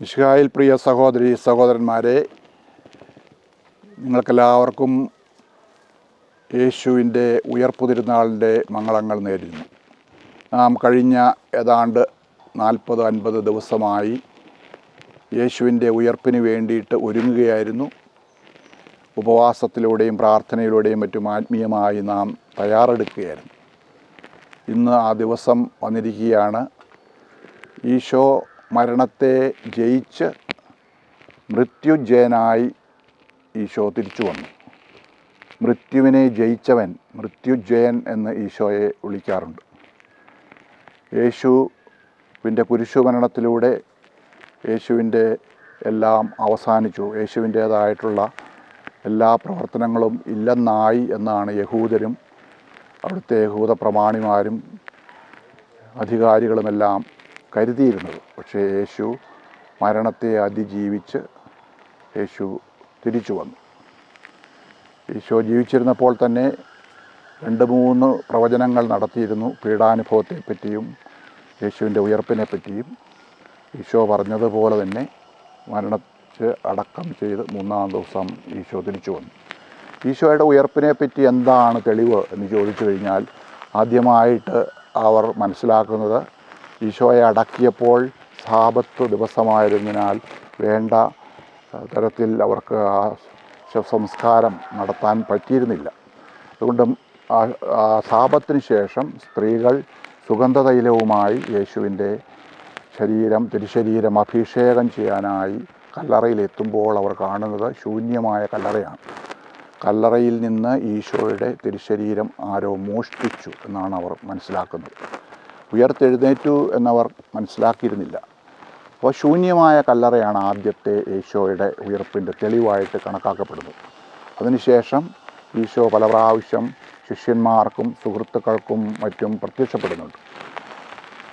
ഇഷ്കായിൽ പ്രിയ സഹോദരി സഹോദരന്മാരെ നിങ്ങൾക്കെല്ലാവർക്കും യേശുവിന്റെ ഉയർപ്പു തിരുനാളിന്റെ മംഗളങ്ങൾ നേരുന്നു. നാം കഴിഞ്ഞ ഏതാണ്ട് നാൽപ്പത് അൻപത് ദിവസമായി യേശുവിന്റെ ഉയർപ്പിന് വേണ്ടിയിട്ട് ഒരുങ്ങുകയായിരുന്നു. ഉപവാസത്തിലൂടെയും പ്രാർത്ഥനയിലൂടെയും മറ്റും ആത്മീയമായി നാം തയ്യാറെടുക്കുകയായിരുന്നു. ഇന്ന് ആ ദിവസം വന്നിരിക്കുകയാണ്. ഈശോ മരണത്തെ ജയിച്ച് മൃത്യുജയനായി ഈശോ തിരിച്ചു വന്നു. മൃത്യുവിനെ ജയിച്ചവൻ മൃത്യുജയൻ എന്ന് ഈശോയെ വിളിക്കാറുണ്ട്. യേശുവിന്റെ പുരുഷമരണത്തിലൂടെ യേശുവിന്റെ എല്ലാം അവസാനിച്ചു. യേശുവിന്റേതായിട്ടുള്ള എല്ലാ പ്രവർത്തനങ്ങളും ഇല്ലെന്നായി എന്നാണ് യഹൂദരും അവിടുത്തെ യഹൂദ പ്രമാണിമാരും അധികാരികളുമെല്ലാം കരുതിയിരുന്നത്. പക്ഷേ യേശു മരണത്തെ അതിജീവിച്ച് യേശു തിരിച്ചു വന്നു. ഈശോ ജീവിച്ചിരുന്നപ്പോൾ തന്നെ രണ്ട് മൂന്ന് പ്രവചനങ്ങൾ നടത്തിയിരുന്നു. പീഡാനുഭവത്തെപ്പറ്റിയും യേശുവിന്റെ ഉയർപ്പിനെ പറ്റിയും ഈശോ പറഞ്ഞതുപോലെ തന്നെ മരണത്തെ അടക്കം ചെയ്ത് മൂന്നാം ദിവസം ഈശോ തിരിച്ചു വന്നു. ഈശോയുടെ ഉയർപ്പിനെ പറ്റി എന്താണ് തെളിവ് എന്ന് ചോദിച്ചു കഴിഞ്ഞാൽ ആദ്യമായിട്ട് അവർ മനസ്സിലാക്കുന്നത് ഈശോയെ അടക്കിയപ്പോൾ സാപത്ത് ദിവസമായതിനാൽ വേണ്ട തരത്തിൽ അവർക്ക് ആ ശവസംസ്കാരം നടത്താൻ പറ്റിയിരുന്നില്ല. അതുകൊണ്ട് ആ സാപത്തിന് ശേഷം സ്ത്രീകൾ സുഗന്ധതൈലവുമായി യേശുവിന്റെ ശരീരം തിരുശരീരം അഭിഷേകം ചെയ്യാനായി കല്ലറയിലെത്തുമ്പോൾ അവർ കാണുന്നത് ശൂന്യമായ കല്ലറയാണ്. കല്ലറയിൽ നിന്ന് ഈശോയുടെ തിരുശരീരം ആരോ മോഷ്ടിച്ചു എന്നാണ് അവർ മനസ്സിലാക്കുന്നത്. ഉയർത്തെഴുന്നേറ്റു എന്നവർ മനസ്സിലാക്കിയിരുന്നില്ല. അപ്പോൾ ശൂന്യമായ കല്ലറയാണ് ആദ്യത്തെ ഈശോയുടെ ഉയർപ്പിന്റെ തെളിവായിട്ട് കണക്കാക്കപ്പെടുന്നത്. അതിനുശേഷം ഈശോ പല പ്രാവശ്യം ശിഷ്യന്മാർക്കും സുഹൃത്തുക്കൾക്കും മറ്റും പ്രത്യക്ഷപ്പെടുന്നുണ്ട്.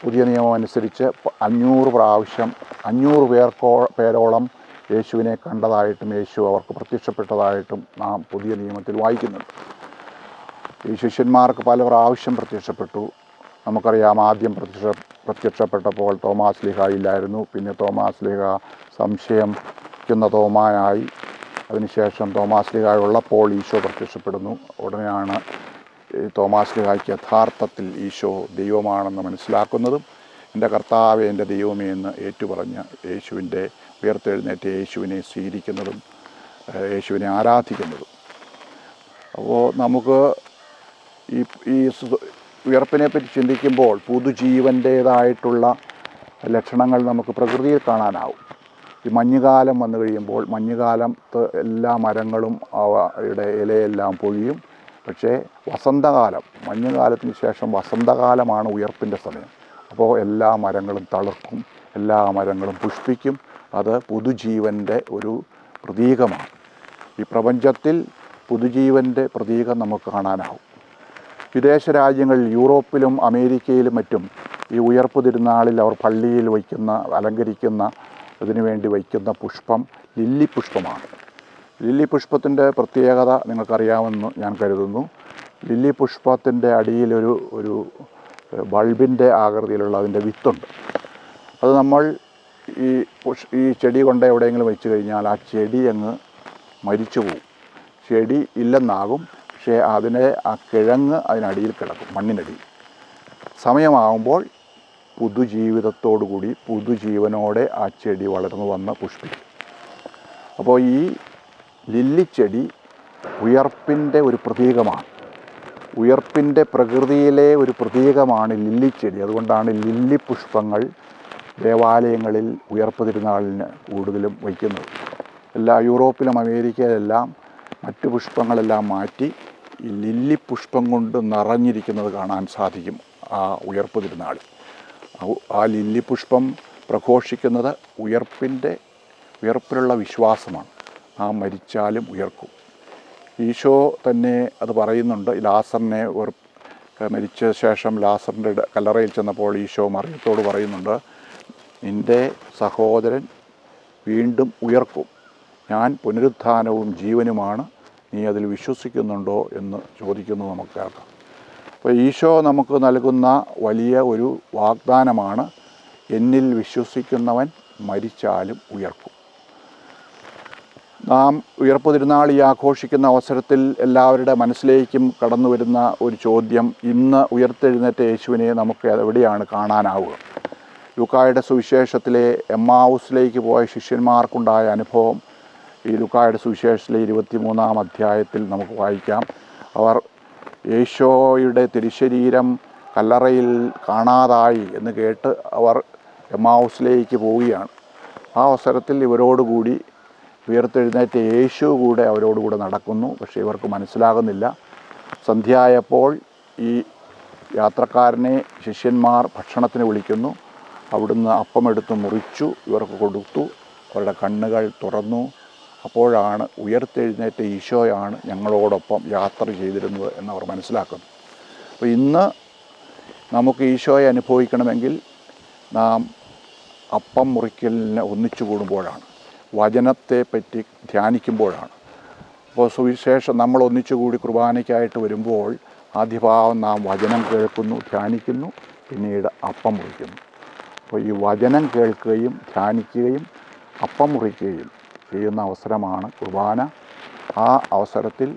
പുതിയ നിയമം അനുസരിച്ച് അഞ്ഞൂറ് പ്രാവശ്യം അഞ്ഞൂറ് പേർക്കോ പേരോളം യേശുവിനെ കണ്ടതായിട്ടും യേശു അവർക്ക് പ്രത്യക്ഷപ്പെട്ടതായിട്ടും നാം പുതിയ നിയമത്തിൽ വായിക്കുന്നുണ്ട്. ഈ ശിഷ്യന്മാർക്ക് പല പ്രാവശ്യം പ്രത്യക്ഷപ്പെട്ടു. നമുക്കറിയാം ആദ്യം പ്രത്യക്ഷ പ്രത്യക്ഷപ്പെട്ടപ്പോൾ തോമാസ് ലിഹ ഇല്ലായിരുന്നു പിന്നെ തോമാസ് ലിഹ സംശയിക്കുന്ന തോമായായി. അതിനുശേഷം തോമാസ് ലിഹ ഉള്ളപ്പോൾ ഈശോ പ്രത്യക്ഷപ്പെടുന്നു. ഉടനെയാണ് തോമാസ് ലിഹായ്ക്ക് യഥാർത്ഥത്തിൽ ഈശോ ദൈവമാണെന്ന് മനസ്സിലാക്കുന്നതും എന്റെ കർത്താവെ എന്റെ ദൈവമേ എന്ന് ഏറ്റുപറഞ്ഞ് യേശുവിന്റെ ഉയർത്തെഴുന്നേറ്റ് യേശുവിനെ സ്വീകരിക്കുന്നതും യേശുവിനെ ആരാധിക്കുന്നതും. അപ്പോൾ നമുക്ക് ഈ ഈ ഉയർപ്പിനെ പറ്റി ചിന്തിക്കുമ്പോൾ പുതുജീവന്റേതായിട്ടുള്ള ലക്ഷണങ്ങൾ നമുക്ക് പ്രകൃതിയിൽ കാണാനാവും. ഈ മഞ്ഞുകാലം വന്നു കഴിയുമ്പോൾ മഞ്ഞുകാലത്ത് എല്ലാ മരങ്ങളും അവയുടെ ഇലയെല്ലാം പൊഴിയും. പക്ഷേ വസന്തകാലം മഞ്ഞുകാലത്തിന് ശേഷം വസന്തകാലമാണ് ഉയർപ്പിന്റെ സമയം. അപ്പോൾ എല്ലാ മരങ്ങളും തളിർക്കും എല്ലാ മരങ്ങളും പുഷ്പിക്കും. അത് പുതുജീവന്റെ ഒരു പ്രതീകമാണ്. ഈ പ്രപഞ്ചത്തിൽ പുതുജീവന്റെ പ്രതീകം നമുക്ക് കാണാനാവും. വിദേശ രാജ്യങ്ങളിൽ യൂറോപ്പിലും അമേരിക്കയിലും മറ്റും ഈ ഉയർപ്പ് തിരുനാളിൽ അവർ പള്ളിയിൽ വയ്ക്കുന്ന അലങ്കരിക്കുന്ന ഇതിനു വേണ്ടി വയ്ക്കുന്ന പുഷ്പം ലില്ലി പുഷ്പമാണ്. ലില്ലി പുഷ്പത്തിന്റെ പ്രത്യേകത നിങ്ങൾക്കറിയാമെന്ന് ഞാൻ കരുതുന്നു. ലില്ലി പുഷ്പത്തിന്റെ അടിയിലൊരു ഒരു ബൾബിന്റെ ആകൃതിയിലുള്ള അതിന്റെ വിത്തുണ്ട്. അത് നമ്മൾ ഈ ഈ ചെടി കൊണ്ട് എവിടെയെങ്കിലും വെച്ച് കഴിഞ്ഞാൽ ആ ചെടി അങ്ങ് മരിച്ചു പോകും ചെടി ഇല്ലെന്നാകും. പക്ഷേ അതിനെ ആ കിഴങ്ങ് അതിനടിയിൽ കിടക്കും മണ്ണിനടി സമയമാകുമ്പോൾ പുതുജീവിതത്തോടുകൂടി പുതുജീവനോടെ ആ ചെടി വളർന്നു വന്ന് പുഷ്പിക്കും. അപ്പോൾ ഈ ലില്ലിച്ചെടി ഉയർപ്പിന്റെ ഒരു പ്രതീകമാണ്. ഉയർപ്പിന്റെ പ്രകൃതിയിലെ ഒരു പ്രതീകമാണ് ലില്ലിച്ചെടി അതുകൊണ്ടാണ് ലില്ലി പുഷ്പങ്ങൾ ദേവാലയങ്ങളിൽ ഉയർപ്പ് തിരുനാളിന് കൂടുതലും വയ്ക്കുന്നത്. എല്ലാ യൂറോപ്പിലും അമേരിക്കയിലെല്ലാം മറ്റു പുഷ്പങ്ങളെല്ലാം മാറ്റി ഈ ലില്ലി പുഷ്പം കൊണ്ട് നിറഞ്ഞിരിക്കുന്നത് കാണാൻ സാധിക്കും ആ ഉയർപ്പ് തിരുനാളിൽ. ആ- ലില്ലി പുഷ്പം പ്രഘോഷിക്കുന്നത് ഉയർപ്പിന്റെ ഉയർപ്പിലുള്ള വിശ്വാസമാണ്. ആ മരിച്ചാലും ഉയർക്കും. ഈശോ തന്നെ അത് പറയുന്നുണ്ട് ലാസറിനെ മരിച്ച ശേഷം ലാസറിന്റെ കല്ലറയിൽ ചെന്നപ്പോൾ ഈശോ മറിയത്തോട് പറയുന്നുണ്ട് നിന്റെ സഹോദരൻ വീണ്ടും ഉയർക്കും. ഞാൻ പുനരുത്ഥാനവും ജീവനുമാണ്. നീ അതിൽ വിശ്വസിക്കുന്നുണ്ടോ എന്ന് ചോദിക്കുന്നത് നമുക്ക് അപ്പോൾ ഈശോ നമുക്ക് നൽകുന്ന വലിയ ഒരു വാഗ്ദാനമാണ് എന്നിൽ വിശ്വസിക്കുന്നവൻ മരിച്ചാലും ഉയർക്കും. നാം ഉയർപ്പ് തിരുനാൾ ഈ ആഘോഷിക്കുന്ന അവസരത്തിൽ എല്ലാവരുടെ മനസ്സിലേക്കും കടന്നു വരുന്ന ഒരു ചോദ്യം ഇന്ന് ഉയർത്തെഴുന്നേറ്റ യേശുവിനെ നമുക്ക് എവിടെയാണ് കാണാനാവുക? ലുക്കായുടെ സുവിശേഷത്തിലെ എമ്മാവുസിലേക്ക് പോയ ശിഷ്യന്മാർക്കുണ്ടായ അനുഭവം ഈ ലുക്കായുടെ സുവിശേഷത്തിലെ ഇരുപത്തിമൂന്നാം അധ്യായത്തിൽ നമുക്ക് വായിക്കാം. അവർ യേശോയുടെ തിരുശരീരം കല്ലറയിൽ കാണാതായി എന്ന് കേട്ട് അവർ എമ്മാവുസിലേക്ക് പോവുകയാണ്. ആ അവസരത്തിൽ ഇവരോടുകൂടി ഉയർത്തെഴുന്നേറ്റ യേശു കൂടെ അവരോടുകൂടെ നടക്കുന്നു. പക്ഷേ ഇവർക്ക് മനസ്സിലാകുന്നില്ല. സന്ധ്യയായപ്പോൾ ഈ യാത്രക്കാരനെ ശിഷ്യന്മാർ ഭക്ഷണത്തിന് വിളിക്കുന്നു. അവിടുന്ന് അപ്പമെടുത്ത് മുറിച്ചു. ഇവർക്ക് കൊടുത്തു. അവരുടെ കണ്ണുകൾ തുറന്നു. അപ്പോഴാണ് ഉയർത്തെഴുന്നേറ്റ ഈശോയാണ് ഞങ്ങളോടൊപ്പം യാത്ര ചെയ്തിരുന്നത് എന്നവർ മനസ്സിലാക്കുന്നു. അപ്പോൾ ഇന്ന് നമുക്ക് ഈശോയെ അനുഭവിക്കണമെങ്കിൽ നാം അപ്പം മുറിക്കലിനെ ഒന്നിച്ചു കൂടുമ്പോഴാണ് വചനത്തെ പറ്റി ധ്യാനിക്കുമ്പോഴാണ്. അപ്പോൾ സുവിശേഷം നമ്മൾ ഒന്നിച്ചു കൂടി കുർബാനയ്ക്കായിട്ട് വരുമ്പോൾ ആദ്യഭാവം നാം വചനം കേൾക്കുന്നു ധ്യാനിക്കുന്നു പിന്നീട് അപ്പം മുറിക്കുന്നു. അപ്പോൾ ഈ വചനം കേൾക്കുകയും ധ്യാനിക്കുകയും അപ്പം മുറിക്കുകയും ചെയ്യുന്ന അവസരമാണ് കുർബാന. ആ അവസരത്തിൽ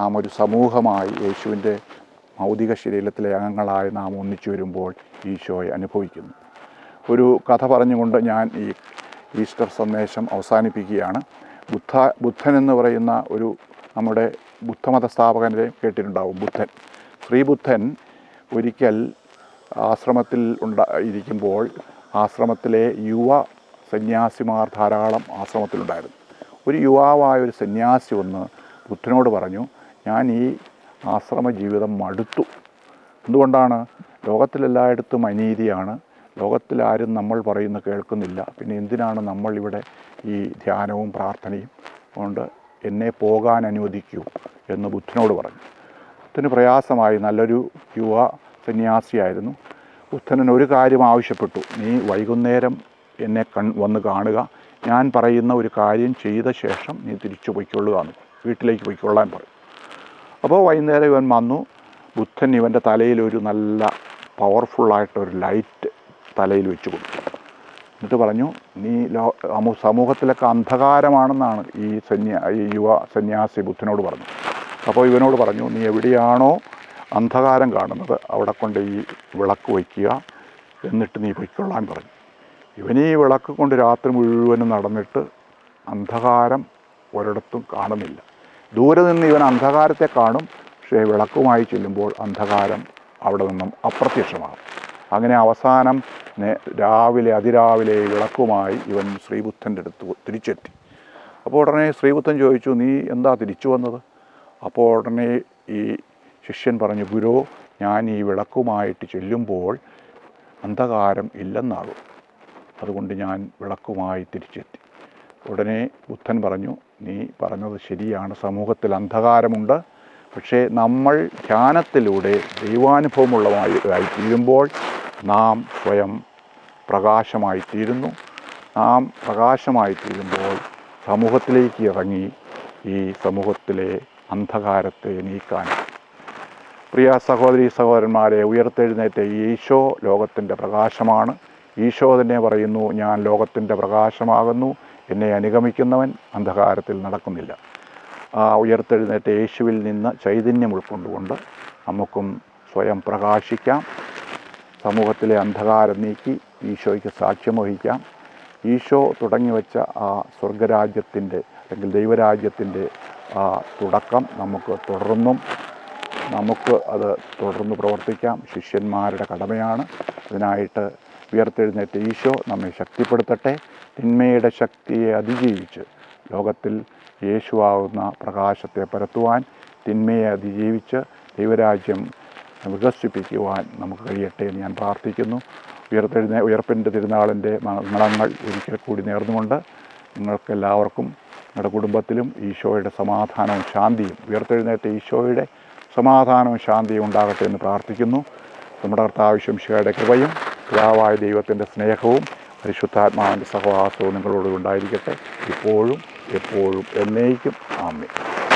നാം ഒരു സമൂഹമായി യേശുവിന്റെ ഭൗതിക ശരീരത്തിലെ അംഗങ്ങളായി നാം ഒന്നിച്ചു വരുമ്പോൾ ഈശോയെ അനുഭവിക്കുന്നു. ഒരു കഥ പറഞ്ഞുകൊണ്ട് ഞാൻ ഈ ഈസ്റ്റർ സന്ദേശം അവസാനിപ്പിക്കുകയാണ്. ബുദ്ധ ബുദ്ധൻ എന്ന് പറയുന്ന ഒരു നമ്മുടെ ബുദ്ധമത സ്ഥാപകനെ കേട്ടിട്ടുണ്ടാവും ബുദ്ധൻ. ശ്രീബുദ്ധൻ ഒരിക്കൽ ആശ്രമത്തിൽ ഉണ്ടായിരിക്കുമ്പോൾ ആശ്രമത്തിലെ യുവ സന്യാസിമാർ ധാരാളം ആശ്രമത്തിലുണ്ടായിരുന്നു. ഒരു യുവാവായ ഒരു സന്യാസി വന്ന് ബുദ്ധനോട് പറഞ്ഞു ഞാൻ ഈ ആശ്രമ ജീവിതം മടുത്തു. എന്തുകൊണ്ടാണ്? ലോകത്തിലെല്ലായിടത്തും അനീതിയാണ്. ലോകത്തിലാരും നമ്മൾ പറയുന്ന കേൾക്കുന്നില്ല. പിന്നെ എന്തിനാണ് നമ്മൾ ഇവിടെ ഈ ധ്യാനവും പ്രാർത്ഥനയും കൊണ്ട് എന്നെ പോകാൻ അനുവദിക്കൂ? എന്ന് ബുദ്ധനോട് പറഞ്ഞു. ബുദ്ധന് പ്രയാസമായി. നല്ലൊരു യുവ സന്യാസിയായിരുന്നു. ബുദ്ധനൻ ഒരു കാര്യം ആവശ്യപ്പെട്ടു. നീ വൈകുന്നേരം എന്നെ കൺ വന്ന് കാണുക. ഞാൻ പറയുന്ന ഒരു കാര്യം ചെയ്ത ശേഷം നീ തിരിച്ചു പൊയ്ക്കൊള്ളുക എന്ന് വീട്ടിലേക്ക് പൊയ്ക്കൊള്ളാൻ പറയും. അപ്പോൾ വൈകുന്നേരം ഇവൻ വന്നു. ബുദ്ധൻ ഇവന്റെ തലയിൽ ഒരു നല്ല പവർഫുള്ളായിട്ടൊരു ലൈറ്റ് തലയിൽ വെച്ച് കൊടുത്തു. എന്നിട്ട് പറഞ്ഞു നീ ലോ സമൂഹത്തിലൊക്കെ അന്ധകാരമാണെന്നാണ് ഈ സന്യാ ഈ യുവ സന്യാസി ബുദ്ധനോട് പറഞ്ഞു അപ്പോൾ ഇവനോട് പറഞ്ഞു നീ എവിടെയാണോ അന്ധകാരം കാണുന്നത് അവിടെ കൊണ്ട് ഈ വിളക്ക് വയ്ക്കുക. എന്നിട്ട് നീ പൊയ്ക്കൊള്ളാൻ പറഞ്ഞു. ഇവൻ ഈ വിളക്ക് കൊണ്ട് രാത്രി മുഴുവനും നടന്നിട്ട് അന്ധകാരം ഒരിടത്തും കാണുന്നില്ല. ദൂരെ നിന്ന് ഇവൻ അന്ധകാരത്തെ കാണും. പക്ഷേ വിളക്കുമായി ചെല്ലുമ്പോൾ അന്ധകാരം അവിടെ നിന്നും അപ്രത്യക്ഷമാകും. അങ്ങനെ അവസാനം രാവിലെ അതിരാവിലെ വിളക്കുമായി ഇവൻ ശ്രീബുദ്ധന്റെ അടുത്ത് തിരിച്ചെത്തി. അപ്പോൾ ഉടനെ ശ്രീബുദ്ധൻ ചോദിച്ചു നീ എന്താ തിരിച്ചു വന്നത്? അപ്പോൾ ഉടനെ ഈ ശിഷ്യൻ പറഞ്ഞു ഗുരു ഞാൻ ഈ വിളക്കുമായിട്ട് ചെല്ലുമ്പോൾ അന്ധകാരം ഇല്ലെന്നാകും. അതുകൊണ്ട് ഞാൻ വിളക്കുമായി തിരിച്ചെത്തി. ഉടനെ ബുദ്ധൻ പറഞ്ഞു നീ പറഞ്ഞത് ശരിയാണ്. സമൂഹത്തിൽ അന്ധകാരമുണ്ട്. പക്ഷേ നമ്മൾ ധ്യാനത്തിലൂടെ ദൈവാനുഭവമുള്ളതായി തീരുമ്പോൾ നാം സ്വയം പ്രകാശമായി തീരുന്നു. നാം പ്രകാശമായി തീരുമ്പോൾ സമൂഹത്തിലേക്ക് ഇറങ്ങി ഈ സമൂഹത്തിലെ അന്ധകാരത്തെ നീക്കാൻ. പ്രിയ സഹോദരി സഹോദരന്മാരെ ഉയർത്തെഴുന്നേറ്റ ഈശോ ലോകത്തിന്റെ പ്രകാശമാണ്. ഈശോ തന്നെ പറയുന്നു ഞാൻ ലോകത്തിന്റെ പ്രകാശമാകുന്നു എന്നെ അനുഗമിക്കുന്നവൻ അന്ധകാരത്തിൽ നടക്കുന്നില്ല. ആ ഉയർത്തെഴുന്നേറ്റ യേശുവിൽ നിന്ന് ചൈതന്യം ഉൾക്കൊണ്ടുകൊണ്ട് നമുക്കും സ്വയം പ്രകാശിക്കാം. സമൂഹത്തിലെ അന്ധകാരം നീക്കി ഈശോയ്ക്ക് സാക്ഷ്യം വഹിക്കാം ഈശോ തുടങ്ങി വെച്ച ആ സ്വർഗരാജ്യത്തിന്റെ അല്ലെങ്കിൽ ദൈവരാജ്യത്തിന്റെ ആ തുടക്കം നമുക്ക് തുടർന്നും നമുക്ക് അത് തുടർന്ന് പ്രവർത്തിക്കാം. ശിഷ്യന്മാരുടെ കടമയാണ്. അതിനായിട്ട് ഉയർത്തെഴുന്നേറ്റ ഈശോ നമ്മെ ശക്തിപ്പെടുത്തട്ടെ. തിന്മയുടെ ശക്തിയെ അതിജീവിച്ച് ലോകത്തിൽ യേശുവാകുന്ന പ്രകാശത്തെ പരത്തുവാൻ തിന്മയെ അതിജീവിച്ച് ദൈവരാജ്യം വികസിപ്പിക്കുവാൻ നമുക്ക് കഴിയട്ടെ എന്ന് ഞാൻ പ്രാർത്ഥിക്കുന്നു. ഉയർത്തെഴുന്ന ഉയർപ്പിന്റെ തിരുനാളിന്റെ മണങ്ങൾ ഒരിക്കൽ കൂടി നേർന്നുകൊണ്ട് നിങ്ങൾക്കെല്ലാവർക്കും നിങ്ങളുടെ കുടുംബത്തിലും ഈശോയുടെ സമാധാനവും ശാന്തിയും ഉയർത്തെഴുന്നേറ്റ ഈശോയുടെ സമാധാനവും ശാന്തിയും ഉണ്ടാകട്ടെ എന്ന് പ്രാർത്ഥിക്കുന്നു. നമ്മുടെ കർത്താവശ്യംശയുടെ കൃപയും പിതാവായ ദൈവത്തിന്റെ സ്നേഹവും പരിശുദ്ധാത്മാവിന്റെ സഹവാസവും നിങ്ങളോട് ഉണ്ടായിരിക്കട്ടെ. ഇപ്പോഴും എപ്പോഴും എന്നേക്കും. ആമേ